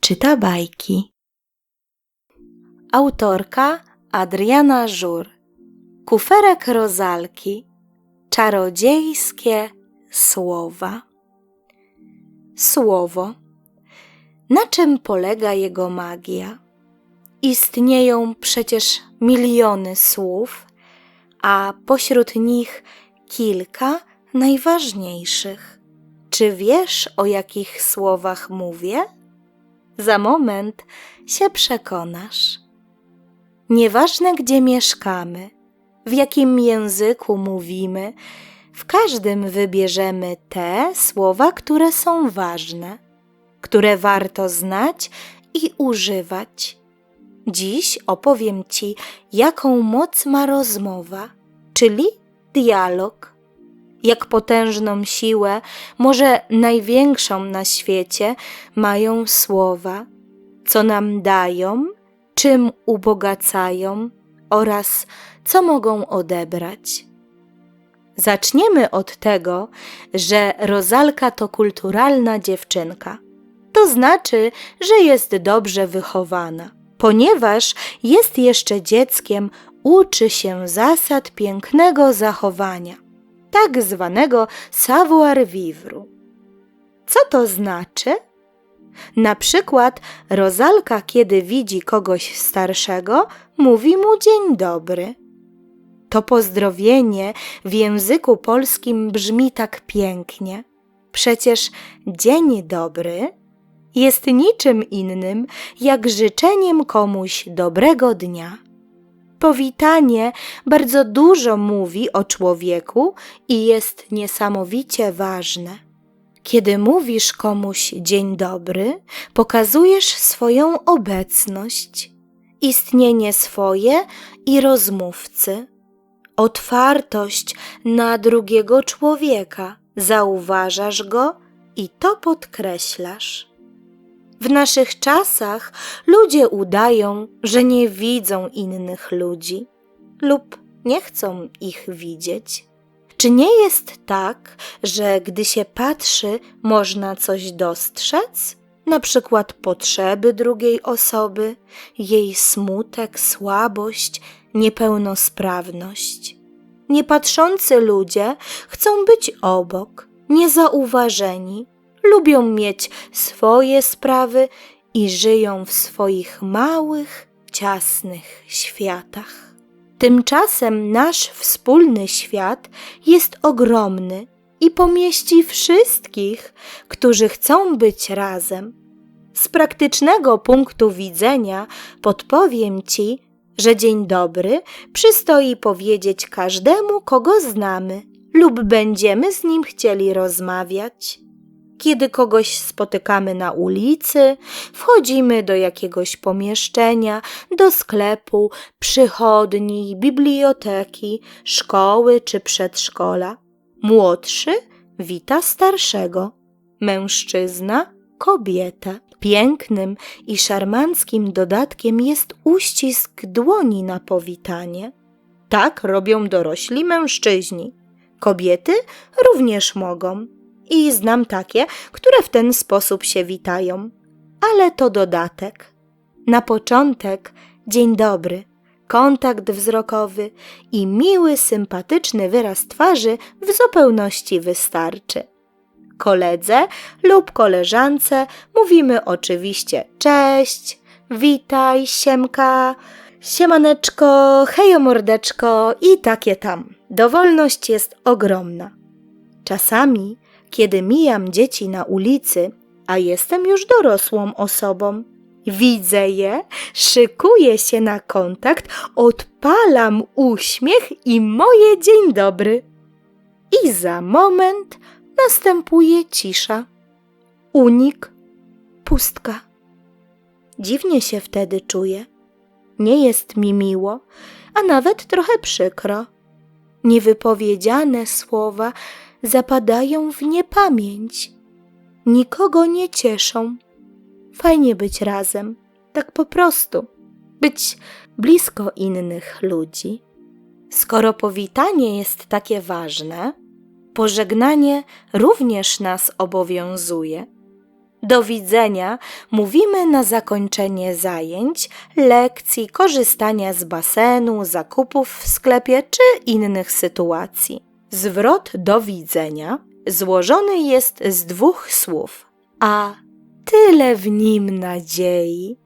Czyta bajki. Autorka Adriana Żur. Kuferek rozalki. Czarodziejskie słowa. Słowo. Na czym polega jego magia? Istnieją przecież miliony słów, a pośród nich kilka najważniejszych. Czy wiesz, o jakich słowach mówię? Za moment się przekonasz. Nieważne, gdzie mieszkamy, w jakim języku mówimy, w każdym wybierzemy te słowa, które są ważne, które warto znać i używać. Dziś opowiem Ci, jaką moc ma rozmowa, czyli dialog jak potężną siłę, może największą na świecie, mają słowa, co nam dają, czym ubogacają oraz co mogą odebrać. Zaczniemy od tego, że Rozalka to kulturalna dziewczynka. To znaczy, że jest dobrze wychowana. Ponieważ jest jeszcze dzieckiem, uczy się zasad pięknego zachowania tak zwanego savoir-vivre. Co to znaczy? Na przykład Rozalka, kiedy widzi kogoś starszego, mówi mu dzień dobry. To pozdrowienie w języku polskim brzmi tak pięknie. Przecież dzień dobry jest niczym innym jak życzeniem komuś dobrego dnia. Powitanie bardzo dużo mówi o człowieku i jest niesamowicie ważne. Kiedy mówisz komuś dzień dobry, pokazujesz swoją obecność, istnienie swoje i rozmówcy, otwartość na drugiego człowieka, zauważasz go i to podkreślasz. W naszych czasach ludzie udają, że nie widzą innych ludzi lub nie chcą ich widzieć. Czy nie jest tak, że gdy się patrzy, można coś dostrzec? Na przykład potrzeby drugiej osoby, jej smutek, słabość, niepełnosprawność. Niepatrzący ludzie chcą być obok, niezauważeni, lubią mieć swoje sprawy i żyją w swoich małych, ciasnych światach. Tymczasem nasz wspólny świat jest ogromny i pomieści wszystkich, którzy chcą być razem. Z praktycznego punktu widzenia podpowiem Ci, że dzień dobry przystoi powiedzieć każdemu, kogo znamy lub będziemy z nim chcieli rozmawiać kiedy kogoś spotykamy na ulicy, wchodzimy do jakiegoś pomieszczenia, do sklepu, przychodni, biblioteki, szkoły czy przedszkola. Młodszy wita starszego, mężczyzna kobietę. Pięknym i szarmanckim dodatkiem jest uścisk dłoni na powitanie. Tak robią dorośli mężczyźni. Kobiety również mogą i znam takie, które w ten sposób się witają. Ale to dodatek. Na początek dzień dobry, kontakt wzrokowy i miły, sympatyczny wyraz twarzy w zupełności wystarczy. Koledze lub koleżance mówimy oczywiście cześć, witaj, siemka, siemaneczko, hejo mordeczko i takie tam. Dowolność jest ogromna. Czasami kiedy mijam dzieci na ulicy, a jestem już dorosłą osobą. Widzę je, szykuję się na kontakt, odpalam uśmiech i moje dzień dobry. I za moment następuje cisza. Unik, pustka. Dziwnie się wtedy czuję. Nie jest mi miło, a nawet trochę przykro. Niewypowiedziane słowa zapadają w niepamięć. Nikogo nie cieszą. Fajnie być razem, tak po prostu, być blisko innych ludzi. Skoro powitanie jest takie ważne, pożegnanie również nas obowiązuje. Do widzenia mówimy na zakończenie zajęć, lekcji, korzystania z basenu, zakupów w sklepie czy innych sytuacji. Zwrot do widzenia złożony jest z dwóch słów, a tyle w nim nadziei.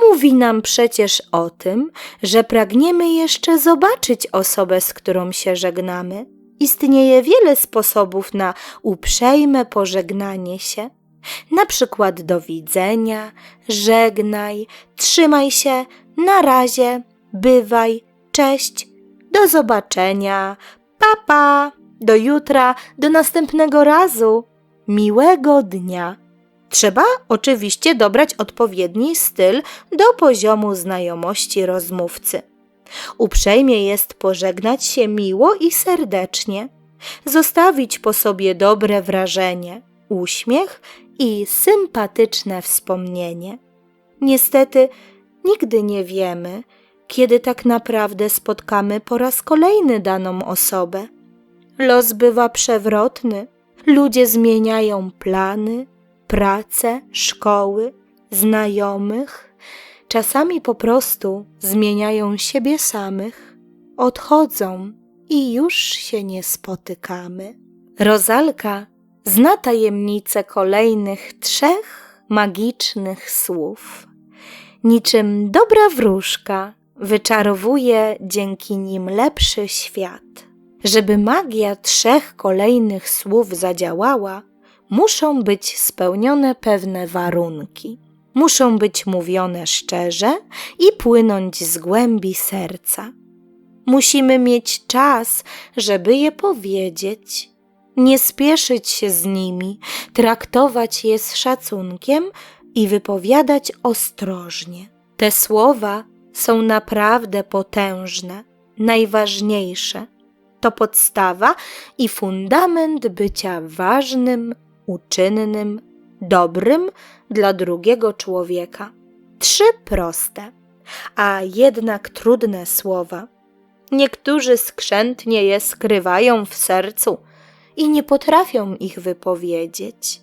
Mówi nam przecież o tym, że pragniemy jeszcze zobaczyć osobę, z którą się żegnamy. Istnieje wiele sposobów na uprzejme pożegnanie się. Na przykład do widzenia, żegnaj, trzymaj się, na razie, bywaj, cześć, do zobaczenia, papa, pa, do jutra, do następnego razu, miłego dnia. Trzeba oczywiście dobrać odpowiedni styl do poziomu znajomości rozmówcy. Uprzejmie jest pożegnać się miło i serdecznie, zostawić po sobie dobre wrażenie, uśmiech i sympatyczne wspomnienie. Niestety, nigdy nie wiemy, kiedy tak naprawdę spotkamy po raz kolejny daną osobę. Los bywa przewrotny, ludzie zmieniają plany, pracę, szkoły, znajomych, czasami po prostu zmieniają siebie samych, odchodzą i już się nie spotykamy. Rozalka zna tajemnicę kolejnych trzech magicznych słów. Niczym dobra wróżka wyczarowuje dzięki nim lepszy świat. Żeby magia trzech kolejnych słów zadziałała, muszą być spełnione pewne warunki. Muszą być mówione szczerze i płynąć z głębi serca. Musimy mieć czas, żeby je powiedzieć, nie spieszyć się z nimi, traktować je z szacunkiem i wypowiadać ostrożnie. Te słowa są naprawdę potężne, najważniejsze. To podstawa i fundament bycia ważnym, uczynnym, dobrym dla drugiego człowieka. Trzy proste, a jednak trudne słowa. Niektórzy skrzętnie je skrywają w sercu i nie potrafią ich wypowiedzieć,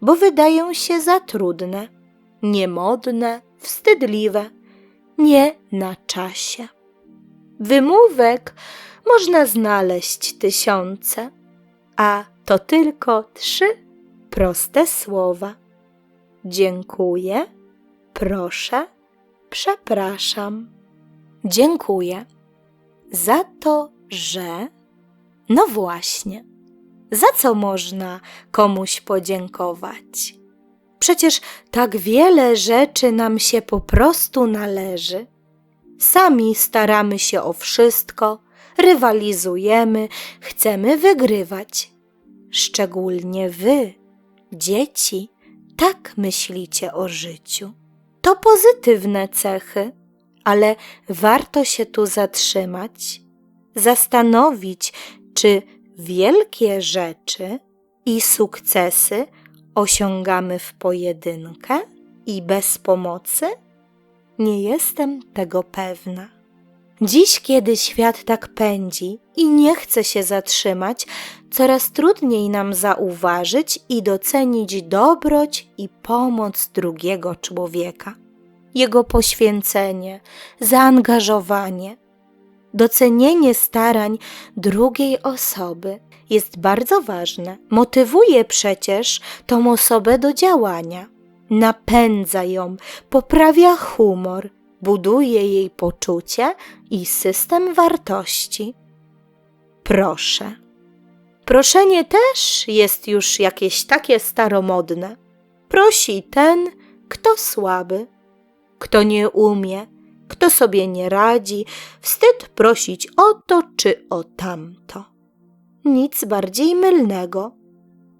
bo wydają się za trudne, niemodne, wstydliwe, nie na czasie. Wymówek można znaleźć tysiące, a to tylko trzy proste słowa. Dziękuję, proszę, przepraszam. Dziękuję za to, że. No właśnie, za co można komuś podziękować? Przecież tak wiele rzeczy nam się po prostu należy. Sami staramy się o wszystko, rywalizujemy, chcemy wygrywać. Szczególnie wy, dzieci, tak myślicie o życiu. To pozytywne cechy, ale warto się tu zatrzymać, zastanowić, czy wielkie rzeczy i sukcesy osiągamy w pojedynkę i bez pomocy? Nie jestem tego pewna. Dziś, kiedy świat tak pędzi i nie chce się zatrzymać, coraz trudniej nam zauważyć i docenić dobroć i pomoc drugiego człowieka, jego poświęcenie, zaangażowanie. Docenienie starań drugiej osoby jest bardzo ważne. Motywuje przecież tą osobę do działania, napędza ją, poprawia humor, buduje jej poczucie i system wartości. Proszę. Proszenie też jest już jakieś takie staromodne. Prosi ten, kto słaby, kto nie umie, kto sobie nie radzi, wstyd prosić o to czy o tamto. Nic bardziej mylnego.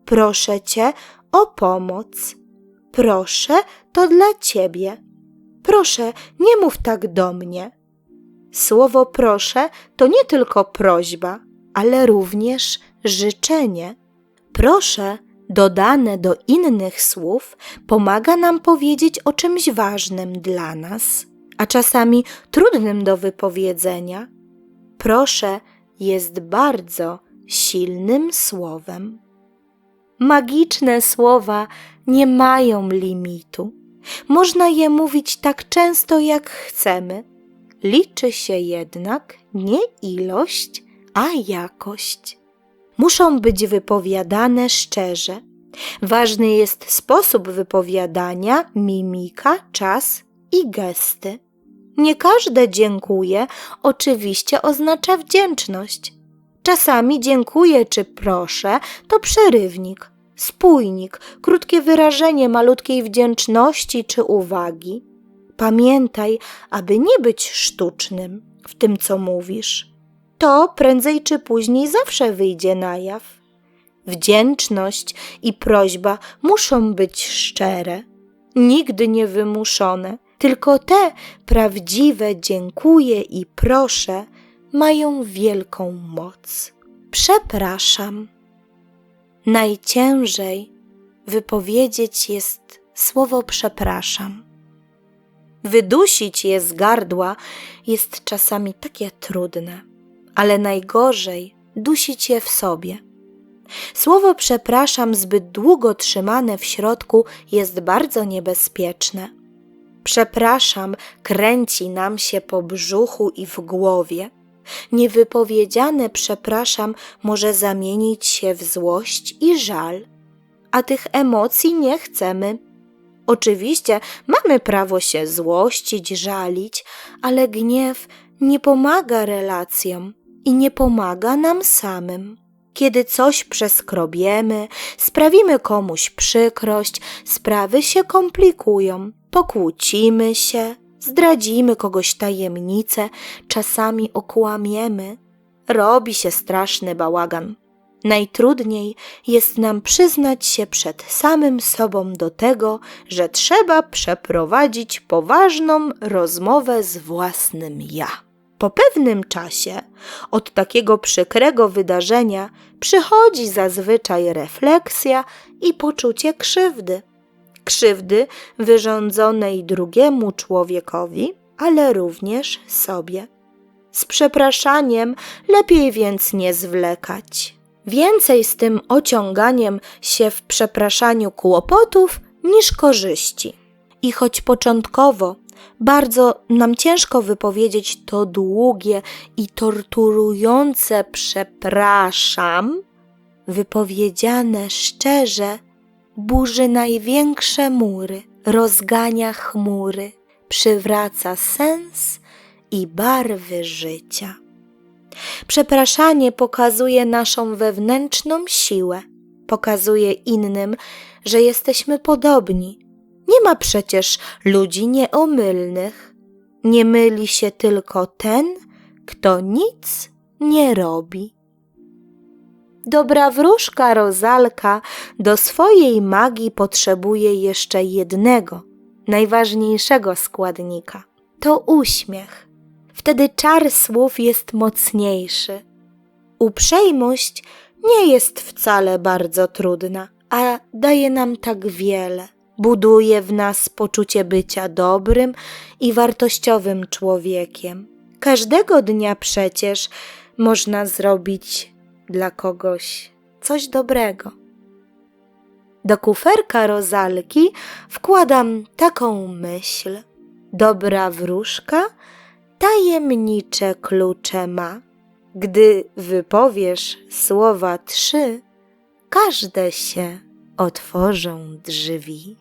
Proszę cię o pomoc. Proszę to dla ciebie. Proszę, nie mów tak do mnie. Słowo proszę to nie tylko prośba, ale również życzenie. Proszę, dodane do innych słów, pomaga nam powiedzieć o czymś ważnym dla nas, a czasami trudnym do wypowiedzenia. Proszę jest bardzo silnym słowem. Magiczne słowa nie mają limitu. Można je mówić tak często, jak chcemy. Liczy się jednak nie ilość, a jakość. Muszą być wypowiadane szczerze. Ważny jest sposób wypowiadania, mimika, czas i gesty. Nie każde dziękuję oczywiście oznacza wdzięczność. Czasami dziękuję czy proszę to przerywnik, spójnik, krótkie wyrażenie malutkiej wdzięczności czy uwagi. Pamiętaj, aby nie być sztucznym w tym, co mówisz. To prędzej czy później zawsze wyjdzie na jaw. Wdzięczność i prośba muszą być szczere, nigdy nie wymuszone. Tylko te prawdziwe dziękuję i proszę mają wielką moc. Przepraszam. Najciężej wypowiedzieć jest słowo przepraszam. Wydusić je z gardła jest czasami takie trudne, ale najgorzej dusić je w sobie. Słowo przepraszam zbyt długo trzymane w środku jest bardzo niebezpieczne. Przepraszam kręci nam się po brzuchu i w głowie. Niewypowiedziane przepraszam może zamienić się w złość i żal, a tych emocji nie chcemy. Oczywiście mamy prawo się złościć, żalić, ale gniew nie pomaga relacjom i nie pomaga nam samym. Kiedy coś przeskrobiemy, sprawimy komuś przykrość, sprawy się komplikują, pokłócimy się, zdradzimy kogoś tajemnicę, czasami okłamiemy. Robi się straszny bałagan. Najtrudniej jest nam przyznać się przed samym sobą do tego, że trzeba przeprowadzić poważną rozmowę z własnym ja. Po pewnym czasie od takiego przykrego wydarzenia przychodzi zazwyczaj refleksja i poczucie krzywdy. Krzywdy wyrządzonej drugiemu człowiekowi, ale również sobie. Z przepraszaniem lepiej więc nie zwlekać. Więcej z tym ociąganiem się w przepraszaniu kłopotów niż korzyści. I choć początkowo bardzo nam ciężko wypowiedzieć to długie i torturujące przepraszam, wypowiedziane szczerze, burzy największe mury, rozgania chmury, przywraca sens i barwy życia. Przepraszanie pokazuje naszą wewnętrzną siłę, pokazuje innym, że jesteśmy podobni. Ma przecież ludzi nieomylnych. Nie myli się tylko ten, kto nic nie robi. Dobra wróżka Rozalka do swojej magii potrzebuje jeszcze jednego, najważniejszego składnika to uśmiech. Wtedy czar słów jest mocniejszy. Uprzejmość nie jest wcale bardzo trudna, a daje nam tak wiele. Buduje w nas poczucie bycia dobrym i wartościowym człowiekiem. Każdego dnia przecież można zrobić dla kogoś coś dobrego. Do kuferka rozalki wkładam taką myśl. Dobra wróżka tajemnicze klucze ma. Gdy wypowiesz słowa trzy, każde się otworzą drzwi.